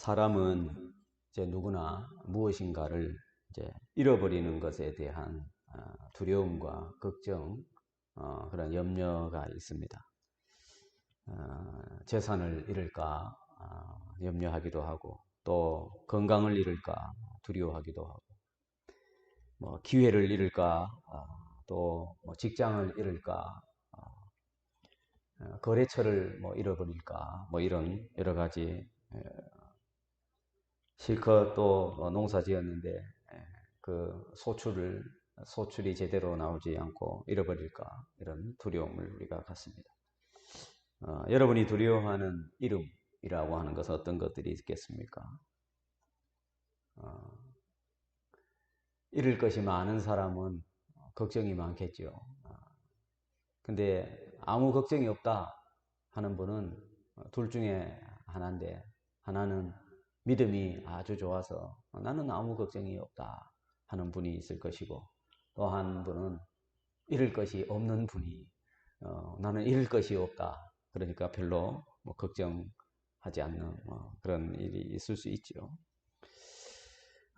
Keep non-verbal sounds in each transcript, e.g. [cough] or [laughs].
사람은 이제 누구나 무엇인가를 이제 잃어버리는 것에 대한 어, 두려움과 걱정, 어, 그런 염려가 있습니다. 어, 재산을 잃을까 염려하기도 하고, 또 건강을 잃을까 두려워하기도 하고, 뭐 기회를 잃을까, 또뭐 직장을 잃을까, 거래처를 뭐 잃어버릴까, 뭐 이런 여러 가지 실컷 또뭐 농사 지었는데 예, 그 소출을 소출이 제대로 나오지 않고 잃어버릴까 이런 두려움을 우리가 갖습니다. 어, 여러분이 두려워하는 이름이라고 하는 것은 어떤 것들이 있겠습니까? 어, 잃을 것이 많은 사람은 걱정이 많겠죠. 어, 근데 아무 걱정이 없다 하는 분은 둘 중에 하나인데 하나는 믿음이 아주 좋아서 나는 아무 걱정이 없다 하는 분이 있을 것이고 또 한 분은 잃을 것이 없는 분이 어, 나는 잃을 것이 없다 그러니까 별로 뭐 걱정하지 않는 뭐 그런 일이 있을 수 있죠.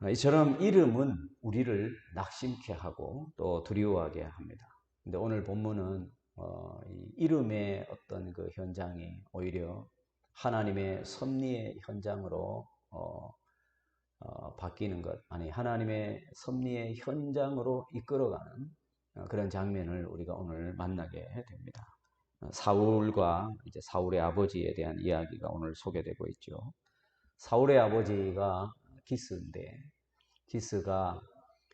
어, 이처럼 이름은 우리를 낙심케 하고 또 두려워하게 합니다. 근데 오늘 본문은 어, 이름의 어떤 그 현장이 오히려 하나님의 섭리의 현장으로 어, 어, 바뀌는 것, 아니 하나님의 섭리의 현장으로 이끌어가는 어, 그런 장면을 우리가 오늘 만나게 됩니다. 어, 사울과 이제 사울의 아버지에 대한 이야기가 오늘 소개되고 있죠. 사울의 아버지가 기스인데 기스가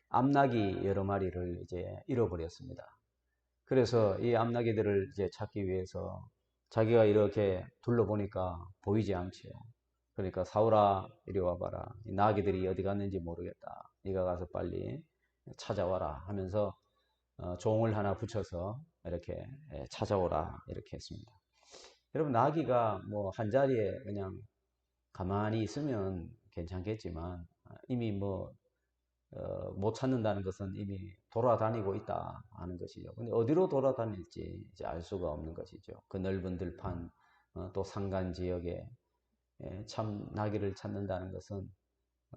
암나기 여러 마리를 이제 잃어버렸습니다. 그래서 이 암나기들을 이제 찾기 위해서 자기가 이렇게 둘러보니까 보이지 않지요. 그러니까 사울아 이리 와봐라. 이 나귀들이 어디 갔는지 모르겠다. 네가 가서 빨리 찾아와라 하면서 어, 종을 하나 붙여서 이렇게 예, 찾아오라 이렇게 했습니다. 여러분 나귀가 뭐 한 자리에 그냥 가만히 있으면 괜찮겠지만 아, 이미 뭐못 어, 찾는다는 것은 이미 돌아다니고 있다 하는 것이죠. 근데 어디로 돌아다닐지 알 수가 없는 것이죠. 그 넓은 들판 어, 또 산간 지역에 예, 참 나귀를 찾는다는 것은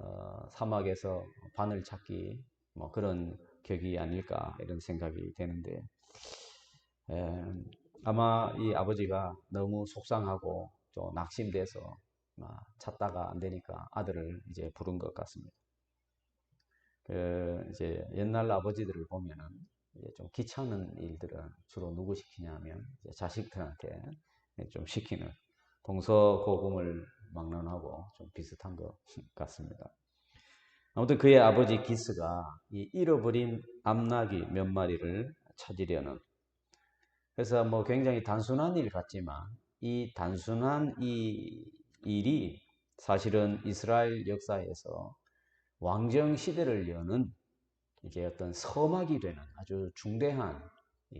어, 사막에서 바늘 찾기 뭐 그런 격이 아닐까 이런 생각이 되는데 에, 예, 아마 이 아버지가 너무 속상하고 좀 낙심돼서 찾다가 안 되니까 아들을 이제 부른 것 같습니다. 그 이제 옛날 아버지들을 보면은 좀 귀찮은 일들은 주로 누구 시키냐면 자식들한테 좀 시키는 동서고금을 막론하고 좀 비슷한 것 [laughs] 같습니다. 아무튼 그의 아버지 기스가 이 잃어버린 암나귀 몇 마리를 찾으려는 그래서 뭐 굉장히 단순한 일 같지만 이 단순한 이 일이 사실은 이스라엘 역사에서 왕정 시대를 여는 이제 어떤 서막이 되는 아주 중대한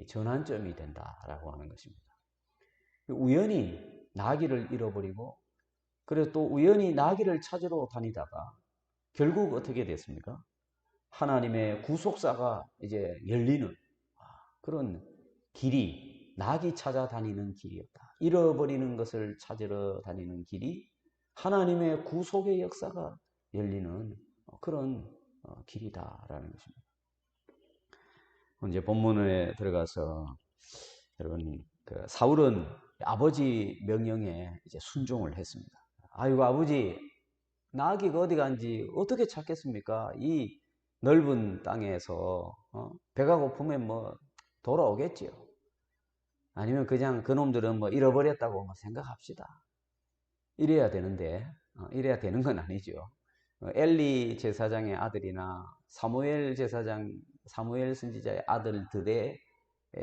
전환점이 된다라고 하는 것입니다. 우연히 나귀를 잃어버리고 그래서 또 우연히 나귀를 찾으러 다니다가 결국 어떻게 됐습니까? 하나님의 구속사가 이제 열리는 그런 길이 나귀 찾아다니는 길이었다. 잃어버리는 것을 찾으러 다니는 길이 하나님의 구속의 역사가 열리는 그런 어, 길이다라는 것입니다. 이제 본문에 들어가서 여러분 그 사울은 아버지 명령에 이제 순종을 했습니다. 아이고 아버지 나귀가 어디 간지 어떻게 찾겠습니까? 이 넓은 땅에서 어? 배가 고프면 뭐 돌아오겠지요. 아니면 그냥 그놈들은 뭐 잃어버렸다고 뭐 생각합시다. 이래야 되는데 어, 이래야 되는 건 아니죠. 어, 엘리 제사장의 아들이나 사무엘 제사장 사무엘 선지자의 아들들의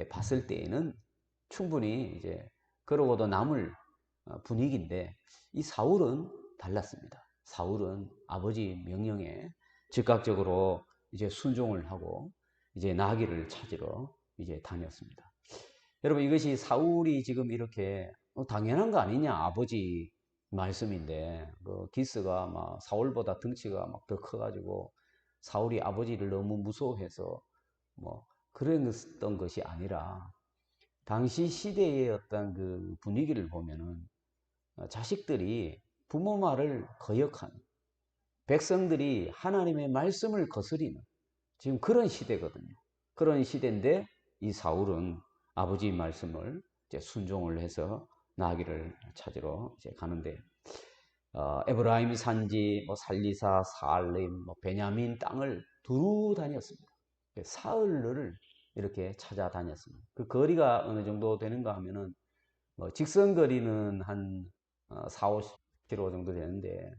봤을 때에는 충분히 이제 그러고도 남을 어, 분위기인데 이 사울은 달랐습니다. 사울은 아버지 명령에 즉각적으로 이제 순종을 하고 이제 나귀를 찾으러 이제 다녔습니다. 여러분 이것이 사울이 지금 이렇게 어, 당연한 거 아니냐 아버지 말씀인데 그 기스가 막 사울보다 등치가 막 더 커가지고 사울이 아버지를 너무 무서워해서 뭐 그랬던 것이 아니라 당시 시대의 어떤 그 분위기를 보면은 어, 자식들이 부모 말을 거역하는 백성들이 하나님의 말씀을 거스리는 지금 그런 시대거든요. 그런 시대인데 이 사울은 아버지 말씀을 이제 순종을 해서 나귀를 찾으러 이제 가는데 어, 에브라임 산지, 뭐 살리사, 살림, 뭐 베냐민 땅을 두루 다녔습니다. 사흘을 이렇게 찾아다녔습니다. 그 거리가 어느 정도 되는가 하면은 뭐 직선 거리는 한 4, 어, 50km 정도 되는데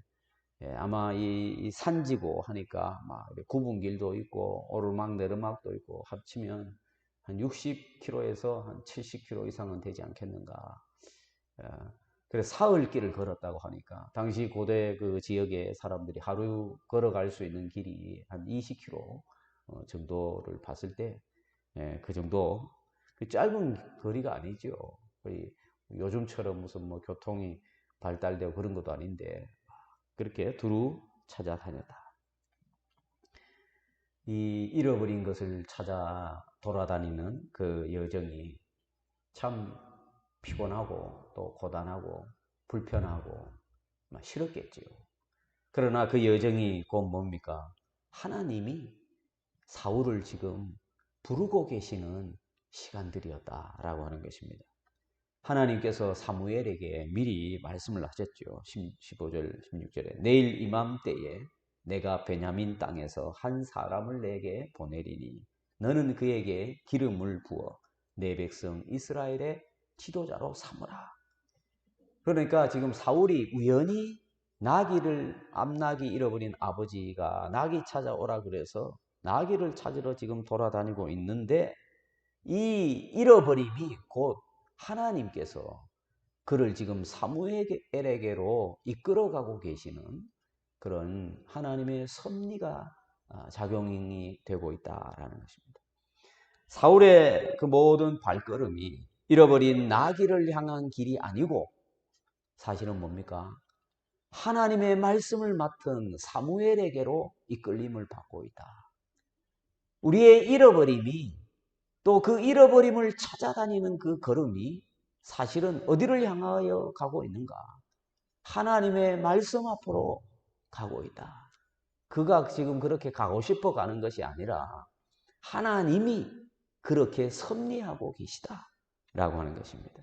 예, 아마 이, 이, 산지고 하니까 막 굽은 길도 있고 오르막 내르막도 있고 합치면 한 60km에서 한 70km 이상은 되지 않겠는가. 예, 그래서 사흘길을 걸었다고 하니까 당시 고대 그 지역의 사람들이 하루 걸어갈 수 있는 길이 한 20km 어, 정도를 봤을 때 그 예, 정도 그 짧은 거리가 아니죠. 요즘처럼 무슨 뭐 교통이 발달되고 그런 것도 아닌데 그렇게 두루 찾아다녔다. 이 잃어버린 것을 찾아 돌아다니는 그 여정이 참 피곤하고 또 고단하고 불편하고 싫었겠지요. 그러나 그 여정이 곧 뭡니까? 하나님이 사울을 지금 부르고 계시는 시간들이었다라고 하는 것입니다. 하나님께서 사무엘에게 미리 말씀을 하셨죠. 15절, 16절에 내일 이맘때에 내가 베냐민 땅에서 한 사람을 내게 보내리니 너는 그에게 기름을 부어 내 백성 이스라엘의 지도자로 삼으라. 그러니까 지금 사울이 우연히 나귀를 앞나귀 잃어버린 아버지가 나귀 찾아오라 그래서 나귀를 찾으러 지금 돌아다니고 있는데 이 잃어버림이 곧 하나님께서 그를 지금 사무엘에게로 이끌어가고 계시는 그런 하나님의 섭리가 아, 작용이 되고 있다라는 것입니다. 사울의 그 모든 발걸음이 잃어버린 나귀를 향한 길이 아니고 사실은 뭡니까? 하나님의 말씀을 맡은 사무엘에게로 이끌림을 받고 있다. 우리의 잃어버림이 또 그 잃어버림을 찾아다니는 그 걸음이 사실은 어디를 향하여 가고 있는가? 하나님의 말씀 앞으로 가고 있다. 그가 지금 그렇게 가고 싶어 가는 것이 아니라 하나님이 그렇게 섭리하고 계시다. 라고 하는 것입니다.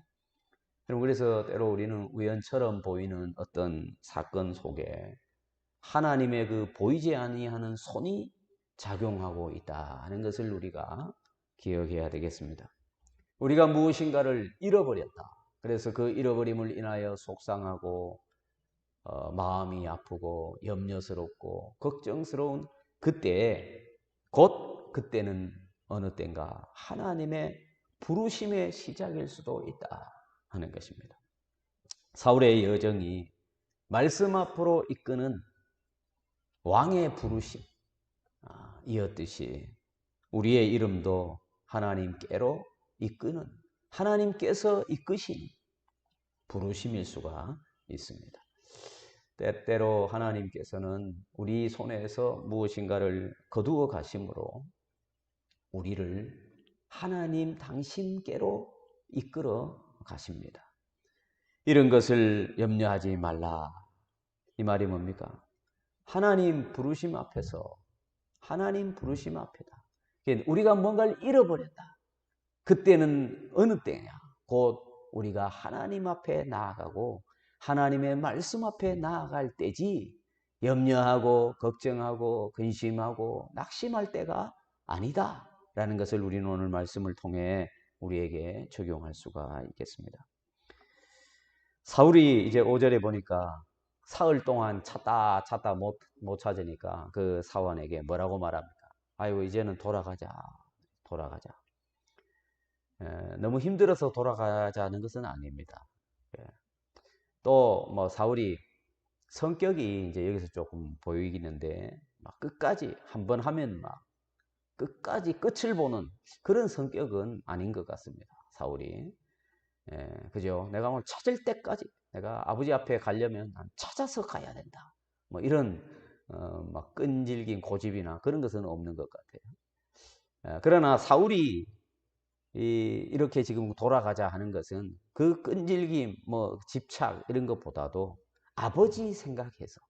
그래서 때로 우리는 우연처럼 보이는 어떤 사건 속에 하나님의 그 보이지 아니하는 손이 작용하고 있다 하는 것을 우리가 기억해야 되겠습니다. 우리가 무엇인가를 잃어버렸다. 그래서 그 잃어버림을 인하여 속상하고 어, 마음이 아프고 염려스럽고 걱정스러운 그때 곧 그때는 어느 때인가 하나님의 부르심의 시작일 수도 있다 하는 것입니다. 사울의 여정이 말씀 앞으로 이끄는 왕의 부르심 아, 이었듯이 우리의 이름도 하나님께로 이끄는 하나님께서 이끄신 부르심일 수가 있습니다. 때때로 하나님께서는 우리 손에서 무엇인가를 거두어 가심으로 우리를 하나님 당신께로 이끌어 가십니다. 이런 것을 염려하지 말라. 이 말이 뭡니까? 하나님 부르심 앞에서 하나님 부르심 앞에다. 우리가 뭔가를 잃어버렸다. 그때는 어느 때냐? 곧 우리가 하나님 앞에 나아가고 하나님의 말씀 앞에 나아갈 때지 염려하고 걱정하고 근심하고 낙심할 때가 아니다. 라는 것을 우리는 오늘 말씀을 통해 우리에게 적용할 수가 있겠습니다. 사울이 이제 5절에 보니까 사흘 동안 찾다 찾다 못, 못 찾으니까 그 사원에게 뭐라고 말합니까? 아이고 이제는 돌아가자. 돌아가자. 에, 너무 힘들어서 돌아가자는 것은 아닙니다. 예. 또뭐 사울이 성격이 이제 여기서 조금 보이기는데 막 끝까지 한 번 하면 막 끝까지 끝을 보는 그런 성격은 아닌 것 같습니다 사울이. 예, 그죠? 내가 오늘 찾을 때까지 내가 아버지 앞에 가려면 난 찾아서 가야 된다 뭐 이런 어, 막 끈질긴 고집이나 그런 것은 없는 것 같아요. 어, 그러나 사울이 이, 이렇게 지금 돌아가자 하는 것은 그 끈질김, 뭐 집착 이런 것보다도 아버지 생각해서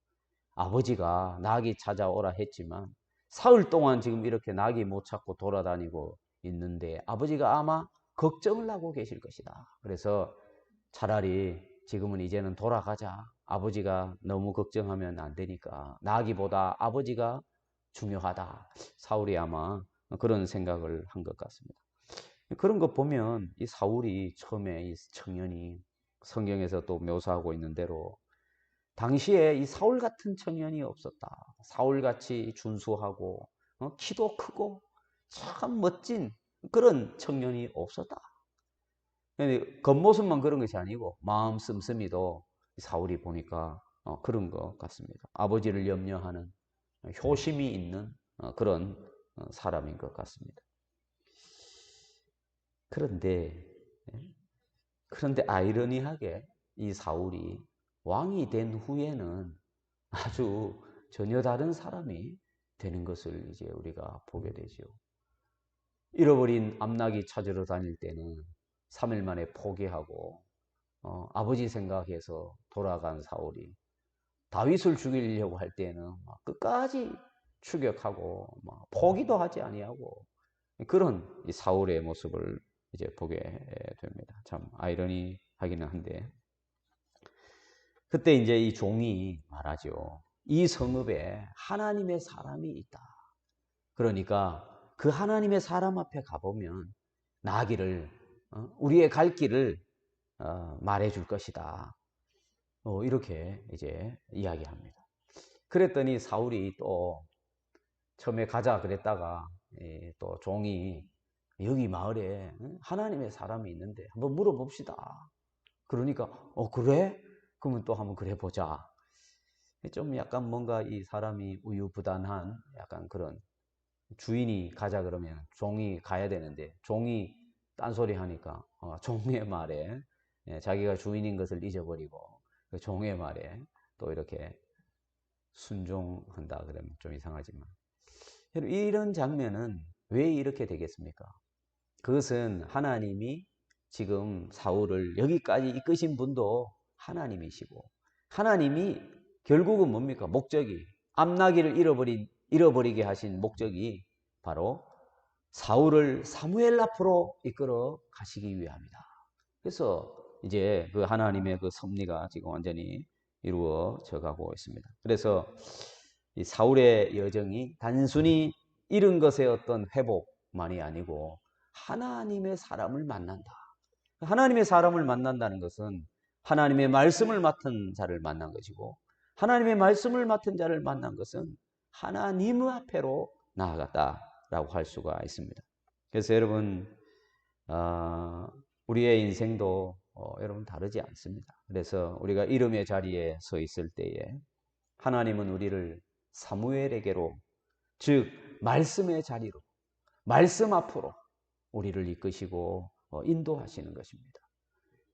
아버지가 낙이 찾아오라 했지만 사흘 동안 지금 이렇게 낙이 못 찾고 돌아다니고 있는데 아버지가 아마 걱정을 하고 계실 것이다. 그래서 차라리 지금은 이제는 돌아가자. 아버지가 너무 걱정하면 안 되니까 나기보다 아버지가 중요하다. 사울이 아마 그런 생각을 한 것 같습니다. 그런 거 보면 이 사울이 처음에 이 청년이 성경에서 또 묘사하고 있는 대로 당시에 이 사울 같은 청년이 없었다. 사울 같이 준수하고 어? 키도 크고 참 멋진 그런 청년이 없었다. 겉모습만 그런 것이 아니고 마음 씀씀이도 사울이 보니까 어, 그런 것 같습니다. 아버지를 염려하는 효심이 있는 어, 그런 어, 사람인 것 같습니다. 그런데 예? 그런데 아이러니하게 이 사울이 왕이 된 후에는 아주 전혀 다른 사람이 되는 것을 이제 우리가 보게 되죠. 잃어버린 암낙이 찾으러 다닐 때는 3일 만에 포기하고 어, 아버지 생각해서 돌아간 사울이 다윗을 죽이려고 할 때는 끝까지 추격하고 포기도 하지 아니하고 그런 사울의 모습을 이제 보게 됩니다. 참 아이러니하기는 한데 그때 이제 이 종이 말하죠. 이 성읍에 하나님의 사람이 있다. 그러니까 그 하나님의 사람 앞에 가보면 나기를 어, 우리의 갈 길을 어, 말해 줄 것이다. 어, 이렇게 이제 이야기합니다. 그랬더니 사울이 또 처음에 가자 그랬다가 예, 또 종이 여기 마을에 하나님의 사람이 있는데 한번 물어봅시다. 그러니까 어 그래? 그러면 또 한번 그래 보자. 좀 약간 뭔가 이 사람이 우유부단한 약간 그런 주인이 가자 그러면 종이 가야 되는데 종이 딴소리 하니까 어, [laughs] 종의 말에 예, 자기가 주인인 것을 잊어버리고 그 종의 말에 또 이렇게 순종한다 그러면 좀 이상하지만 이런 장면은 왜 이렇게 되겠습니까? 그것은 하나님이 지금 사울을 여기까지 이끄신 분도 하나님이시고 하나님이 결국은 뭡니까? 목적이 암나기를 잃어버린 잃어버리게 하신 목적이 바로 사울을 사무엘 앞으로 이끌어 가시기 위함이다. 그래서 이제 그 하나님의 그 섭리가 지금 완전히 이루어져 가고 있습니다. 그래서 이 사울의 여정이 단순히 잃은 것의 어떤 회복만이 아니고 하나님의 사람을 만난다. 하나님의 사람을 만난다는 것은 하나님의 말씀을 맡은 자를 만난 것이고 하나님의 말씀을 맡은 자를 만난 것은 하나님 앞에로 나아갔다 라고 할 수가 있습니다. 그래서 여러분 어, 우리의 인생도 어, 여러분 다르지 않습니다. 그래서 우리가 이름의 자리에 서 있을 때에 하나님은 우리를 사무엘에게로 즉 말씀의 자리로 말씀 앞으로 우리를 이끄시고 어, 인도하시는 것입니다.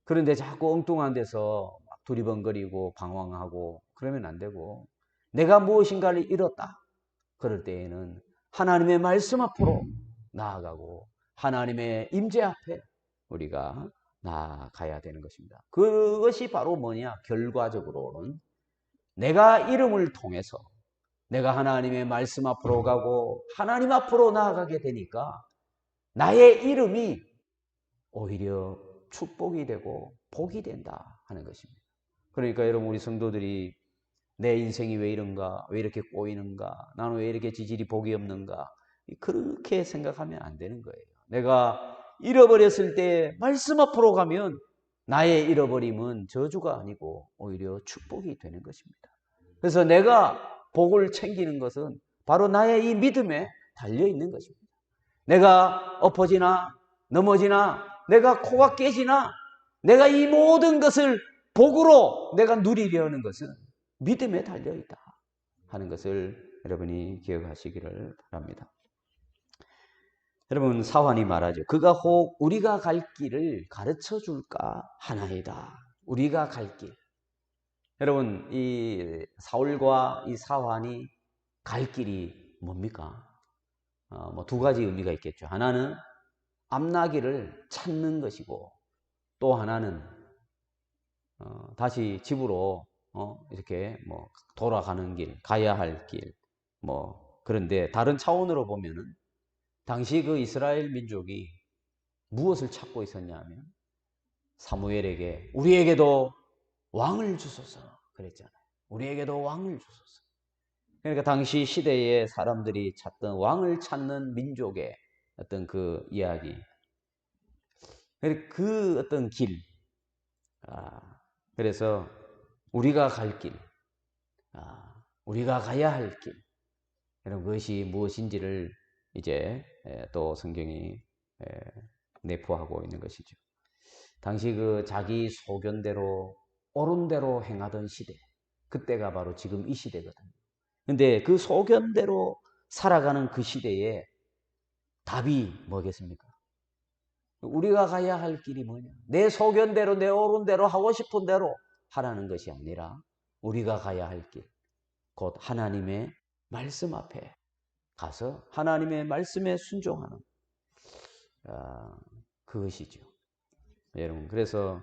그런데 자꾸 엉뚱한 데서 두리번거리고 방황하고 그러면 안 되고 내가 무엇인가를 잃었다. 그럴 때에는 하나님의 말씀 앞으로 나아가고 하나님의 임재 앞에 우리가 나아가야 되는 것입니다. 그것이 바로 뭐냐? 결과적으로는 내가 이름을 통해서 내가 하나님의 말씀 앞으로 가고 하나님 앞으로 나아가게 되니까 나의 이름이 오히려 축복이 되고 복이 된다 하는 것입니다. 그러니까 여러분 우리 성도들이 내 인생이 왜 이런가? 왜 이렇게 꼬이는가? 나는 왜 이렇게 지질이 복이 없는가? 그렇게 생각하면 안 되는 거예요. 내가 잃어버렸을 때 말씀 앞으로 가면 나의 잃어버림은 저주가 아니고 오히려 축복이 되는 것입니다. 그래서 내가 복을 챙기는 것은 바로 나의 이 믿음에 달려 있는 것입니다. 내가 엎어지나 넘어지나 내가 코가 깨지나 내가 이 모든 것을 복으로 내가 누리려는 것은 믿음에 달려 있다 하는 것을 여러분이 기억하시기를 바랍니다. 여러분 사환이 말하죠. 그가 혹 우리가 갈 길을 가르쳐 줄까 하나이다. 우리가 갈 길. 여러분 이 사울과 이 사환이 갈 길이 뭡니까? 어, 뭐두 가지 의미가 있겠죠. 하나는 암나기를 찾는 것이고 또 하나는 어, 다시 집으로 어, 이렇게 뭐 돌아가는 길, 가야 할 길, 뭐 그런데 다른 차원으로 보면은 당시 그 이스라엘 민족이 무엇을 찾고 있었냐면 사무엘에게 우리에게도 왕을 주소서 그랬잖아요. 우리에게도 왕을 주소서. 그러니까 당시 시대에 사람들이 찾던 왕을 찾는 민족의 어떤 그 이야기. 그 어떤 길. 아, 그래서 우리가 갈 길. 아, 우리가 가야 할 길. 이런 것이 무엇인지를 이제 또 성경이 내포하고 있는 것이죠. 당시 그 자기 소견대로 옳은 대로 행하던 시대. 그때가 바로 지금 이 시대거든요. 근데 그 소견대로 살아가는 그 시대에 답이 뭐겠습니까? 우리가 가야 할 길이 뭐냐? 내 소견대로, 내 옳은 대로, 하고 싶은 대로 하라는 것이 아니라 우리가 가야 할 길, 곧 하나님의 말씀 앞에 가서 하나님의 말씀에 순종하는 아, 그것이죠. 여러분, 그래서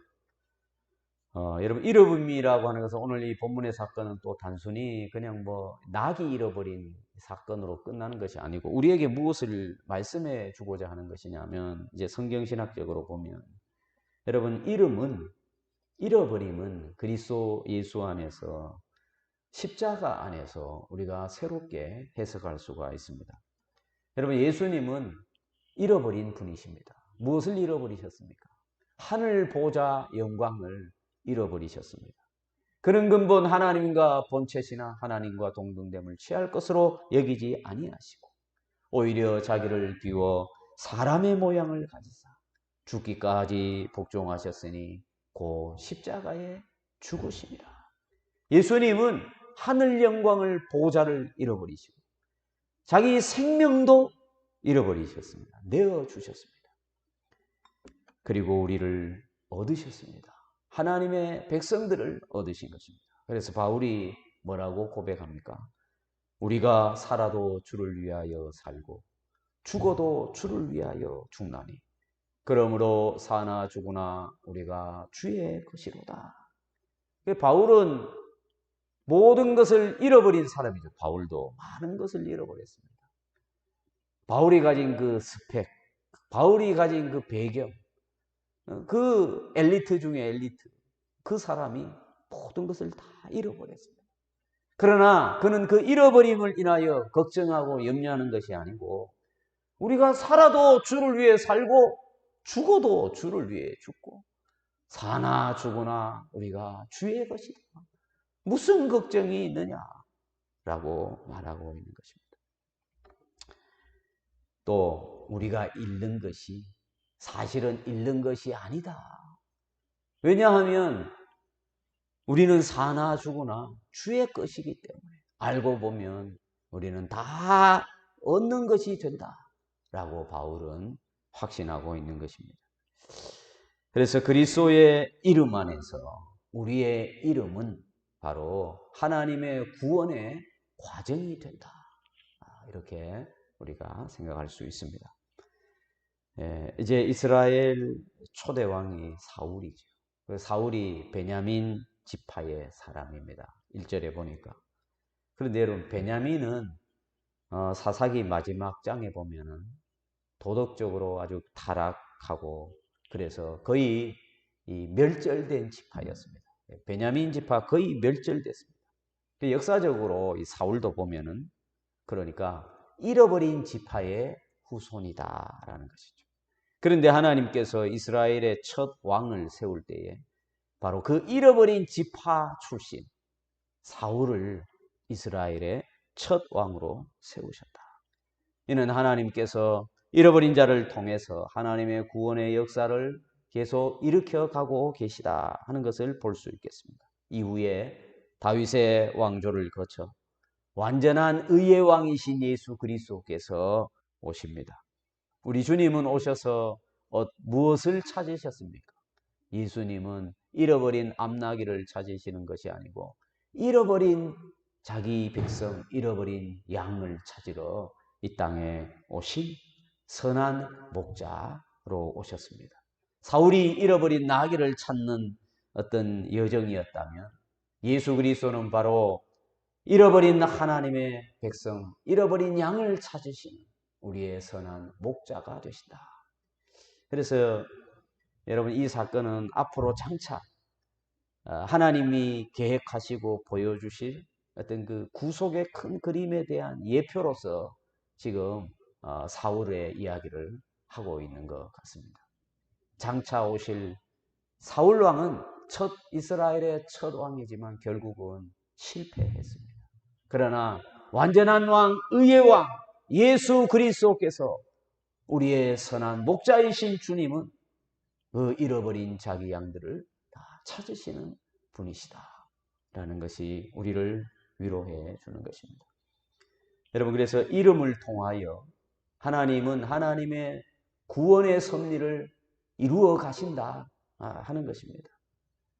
어, 여러분 잃어버림이라고 하는 것은 오늘 이 본문의 사건은 또 단순히 그냥 뭐 낙이 잃어버린 사건으로 끝나는 것이 아니고 우리에게 무엇을 말씀해 주고자 하는 것이냐면 이제 성경신학적으로 보면 여러분 이름은 잃어버림은 그리스도 예수 안에서 십자가 안에서 우리가 새롭게 해석할 수가 있습니다. 여러분 예수님은 잃어버린 분이십니다. 무엇을 잃어버리셨습니까? 하늘 보좌 영광을 잃어버리셨습니다. 그런 근본 하나님과 본체시나 하나님과 동등됨을 취할 것으로 여기지 아니하시고 오히려 자기를 비워 사람의 모양을 가지사 죽기까지 복종하셨으니 고 십자가에 죽으심이라. 예수님은 하늘 영광을 보좌를 잃어버리시고 자기 생명도 잃어버리셨습니다. 내어 주셨습니다. 그리고 우리를 얻으셨습니다. 하나님의 백성들을 얻으신 것입니다. 그래서 바울이 뭐라고 고백합니까? 우리가 살아도 주를 위하여 살고 죽어도 주를 위하여 죽나니 그러므로 사나 죽으나 우리가 주의 것이로다. 바울은 모든 것을 잃어버린 사람이죠. 바울도 많은 것을 잃어버렸습니다. 바울이 가진 그 스펙, 바울이 가진 그 배경, 어, 그 엘리트 중에 엘리트, 그 사람이 모든 것을 다 잃어버렸습니다. 그러나 그는 그 잃어버림을 인하여 걱정하고 염려하는 것이 아니고 우리가 살아도 주를 위해 살고 죽어도 주를 위해 죽고 사나 죽으나 우리가 주의 것이다. 무슨 걱정이 있느냐라고 말하고 있는 것입니다. 또 우리가 잃는 것이 사실은 잃는 것이 아니다. 왜냐하면 우리는 사나 죽으나 주의 것이기 때문에 알고 보면 우리는 다 얻는 것이 된다. 라고 바울은 확신하고 있는 것입니다. 그래서 그리스도의 이름 안에서 우리의 이름은 바로 하나님의 구원의 과정이 된다. 아, 이렇게 우리가 생각할 수 있습니다. 예, 이제 이스라엘 초대 왕이 사울이죠. 그 사울이 베냐민 지파의 사람입니다. 1절에 보니까. 그런데 여러분, 베냐민은 어, 사사기 마지막 장에 보면은 도덕적으로 아주 타락하고 그래서 거의 멸절된 지파였습니다. 예, 베냐민 지파 거의 멸절됐습니다. 그 역사적으로 이 사울도 보면은 그러니까 잃어버린 지파의 후손이다라는 것이죠. 그런데 하나님께서 이스라엘의 첫 왕을 세울 때에 바로 그 잃어버린 지파 출신 사울을 이스라엘의 첫 왕으로 세우셨다. 이는 하나님께서 잃어버린 자를 통해서 하나님의 구원의 역사를 계속 일으켜 가고 계시다 하는 것을 볼 수 있겠습니다. 이후에 다윗의 왕조를 거쳐 완전한 의의 왕이신 예수 그리스도께서 오십니다. 우리 주님은 오셔서 어, 무엇을 찾으셨습니까? 예수님은 잃어버린 암나기를 찾으시는 것이 아니고 잃어버린 자기 백성, 잃어버린 양을 찾으러 이 땅에 오신 선한 목자로 오셨습니다. 사울이 잃어버린 나귀를 찾는 어떤 여정이었다면 예수 그리스도는 바로 잃어버린 하나님의 백성, 잃어버린 양을 찾으시는 우리의 선한 목자가 되신다. 그래서 여러분 이 사건은 앞으로 장차 어, 하나님이 계획하시고 보여주실 어떤 그 구속의 큰 그림에 대한 예표로서 지금 어, 사울의 이야기를 하고 있는 것 같습니다. 장차 오실 사울 왕은 첫 이스라엘의 첫 왕이지만 결국은 실패했습니다. 그러나 완전한 왕, 의의 왕, 예수 그리스도께서 우리의 선한 목자이신 주님은 그 잃어버린 자기 양들을 다 찾으시는 분이시다. 라는 것이 우리를 위로해 주는 것입니다. 여러분, 그래서 이름을 통하여 하나님은 하나님의 구원의 섭리를 이루어 가신다 하는 것입니다.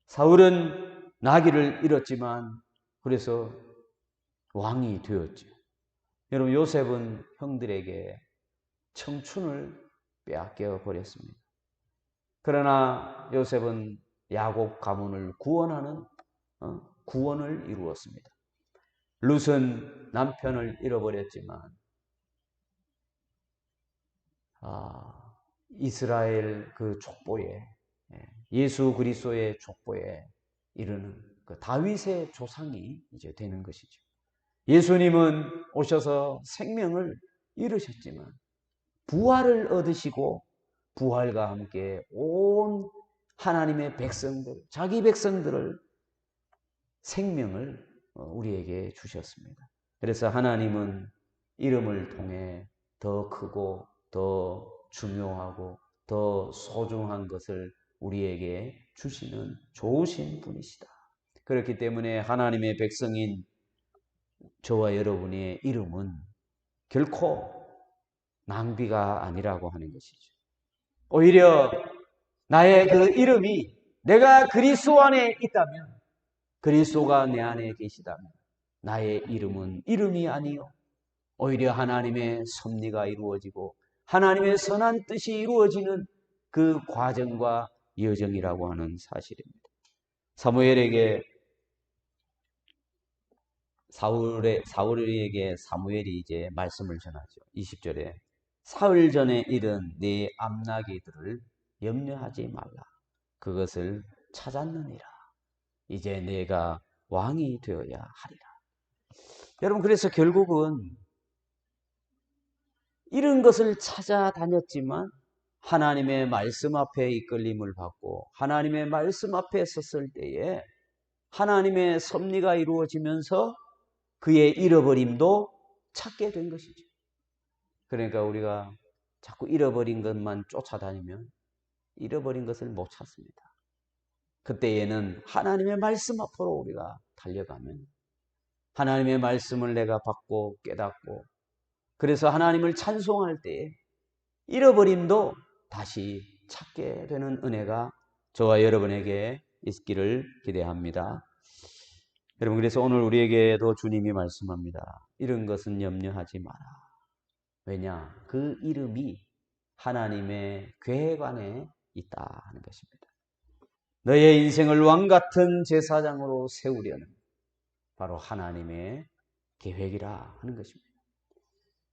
사울은 나귀를 잃었지만 그래서 왕이 되었죠. 여러분 요셉은 형들에게 청춘을 빼앗겨 버렸습니다. 그러나 요셉은 야곱 가문을 구원하는 어, 구원을 이루었습니다. 룻은 남편을 잃어버렸지만 아, 이스라엘 그 족보에 예, 예수 그리스도의 족보에 이르는 그 다윗의 조상이 이제 되는 것이죠. 예수님은 오셔서 생명을 잃으셨지만 부활을 얻으시고 부활과 함께 온 하나님의 백성들, 자기 백성들을 생명을 어, 우리에게 주셨습니다. 그래서 하나님은 이름을 통해 더 크고 더 중요하고 더 소중한 것을 우리에게 주시는 좋으신 분이시다. 그렇기 때문에 하나님의 백성인 저와 여러분의 이름은 결코 낭비가 아니라고 하는 것이죠. 오히려 나의 그 이름이 내가 그리스도 안에 있다면 그리스도가 내 안에 계시다면 나의 이름은 이름이 아니요 오히려 하나님의 섭리가 이루어지고 하나님의 선한 뜻이 이루어지는 그 과정과 여정이라고 하는 사실입니다. 사무엘에게 사울의, 사울에게 사무엘이 이제 말씀을 전하죠. 20절에 사흘 전에 일은 네 암나기들을 염려하지 말라. 그것을 찾았느니라. 이제 내가 왕이 되어야 하리라. 여러분 그래서 결국은 이런 것을 찾아다녔지만 하나님의 말씀 앞에 이끌림을 받고 하나님의 말씀 앞에 섰을 때에 하나님의 섭리가 이루어지면서 그의 잃어버림도 찾게 된 것이죠. 그러니까 우리가 자꾸 잃어버린 것만 쫓아다니면 잃어버린 것을 못 찾습니다. 그때에는 하나님의 말씀 앞으로 우리가 달려가면 하나님의 말씀을 내가 받고 깨닫고 그래서 하나님을 찬송할 때에 잃어버림도 다시 찾게 되는 은혜가 저와 여러분에게 있기를 기대합니다. 여러분, 그래서 오늘 우리에게도 주님이 말씀합니다. 이런 것은 염려하지 마라. 왜냐? 그 이름이 하나님의 계획 안에 있다 하는 것입니다. 너의 인생을 왕 같은 제사장으로 세우려는 바로 하나님의 계획이라 하는 것입니다.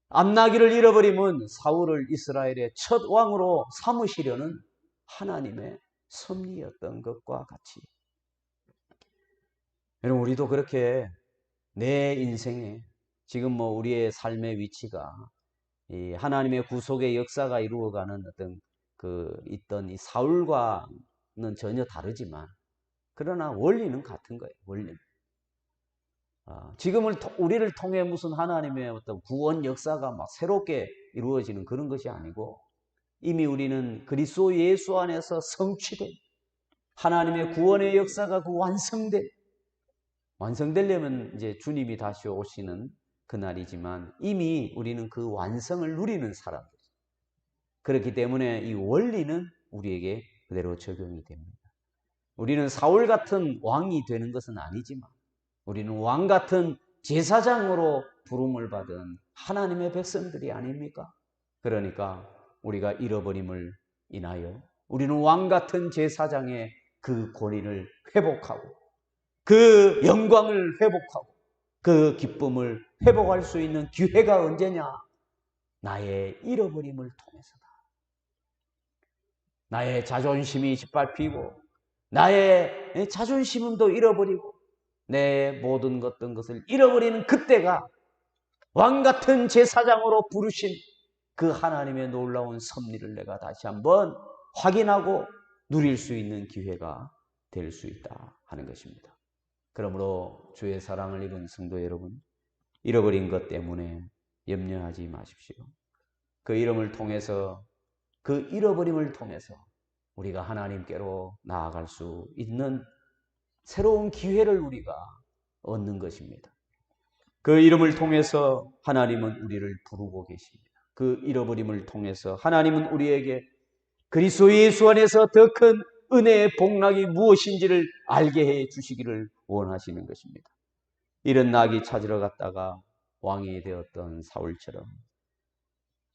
암나기를 잃어버리면 사울을 이스라엘의 첫 왕으로 삼으시려는 하나님의 섭리였던 것과 같이 여러분 우리도 그렇게 내 인생에 지금 뭐 우리의 삶의 위치가 이 하나님의 구속의 역사가 이루어가는 어떤 그 있던 이 사울과는 전혀 다르지만 그러나 원리는 같은 거예요. 원리는. 아, 지금을 우리를 통해 무슨 하나님의 어떤 구원 역사가 막 새롭게 이루어지는 그런 것이 아니고 이미 우리는 그리스도 예수 안에서 성취된 하나님의 구원의 역사가 그 완성된 완성되려면 이제 주님이 다시 오시는 그날이지만 이미 우리는 그 완성을 누리는 사람들. 그렇기 때문에 이 원리는 우리에게 그대로 적용이 됩니다. 우리는 사울 같은 왕이 되는 것은 아니지만 우리는 왕 같은 제사장으로 부름을 받은 하나님의 백성들이 아닙니까? 그러니까 우리가 잃어버림을 인하여 우리는 왕 같은 제사장의 그 권위를 회복하고 그 영광을 회복하고 그 기쁨을 회복할 수 있는 기회가 언제냐? 나의 잃어버림을 통해서다. 나의 자존심이 짓밟히고 나의 자존심도 잃어버리고 내 모든 어떤 것을 잃어버리는 그때가 왕 같은 제사장으로 부르신 그 하나님의 놀라운 섭리를 내가 다시 한번 확인하고 누릴 수 있는 기회가 될 수 있다 하는 것입니다. 그러므로 주의 사랑을 입은 성도 여러분, 잃어버린 것 때문에 염려하지 마십시오. 그 이름을 통해서 그 잃어버림을 통해서 우리가 하나님께로 나아갈 수 있는 새로운 기회를 우리가 얻는 것입니다. 그 이름을 통해서 하나님은 우리를 부르고 계십니다. 그 잃어버림을 통해서 하나님은 우리에게 그리스도 예수 안에서 더 큰 은혜의 복락이 무엇인지를 알게 해 주시기를 원하시는 것입니다. 이런 낙이 찾으러 갔다가 왕이 되었던 사울처럼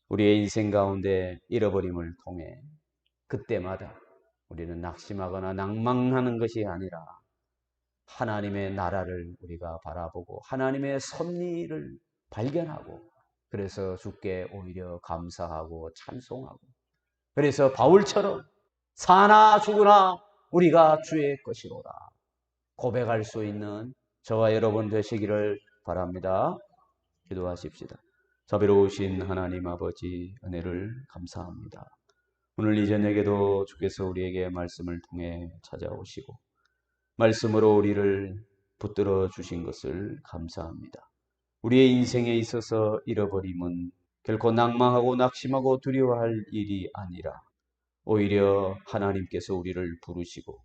우리의 인생 가운데 잃어버림을 통해 그때마다 우리는 낙심하거나 낭망하는 것이 아니라 하나님의 나라를 우리가 바라보고 하나님의 섭리를 발견하고 그래서 주께 오히려 감사하고 찬송하고 그래서 바울처럼 사나 죽으나 우리가 주의 것이로다 고백할 수 있는 저와 여러분 되시기를 바랍니다. 기도하십시다. 자비로우신 하나님 아버지 은혜를 감사합니다. 오늘 이 저녁에도 주께서 우리에게 말씀을 통해 찾아오시고 말씀으로 우리를 붙들어 주신 것을 감사합니다. 우리의 인생에 있어서 잃어버림은 결코 낭망하고 낙심하고 두려워할 일이 아니라 오히려 하나님께서 우리를 부르시고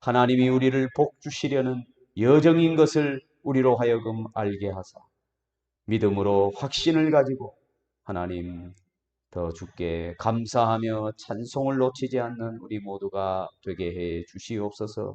하나님이 우리를 복 주시려는 여정인 것을 우리로 하여금 알게 하사 믿음으로 확신을 가지고 하나님 더 주께 감사하며 찬송을 놓치지 않는 우리 모두가 되게 해 주시옵소서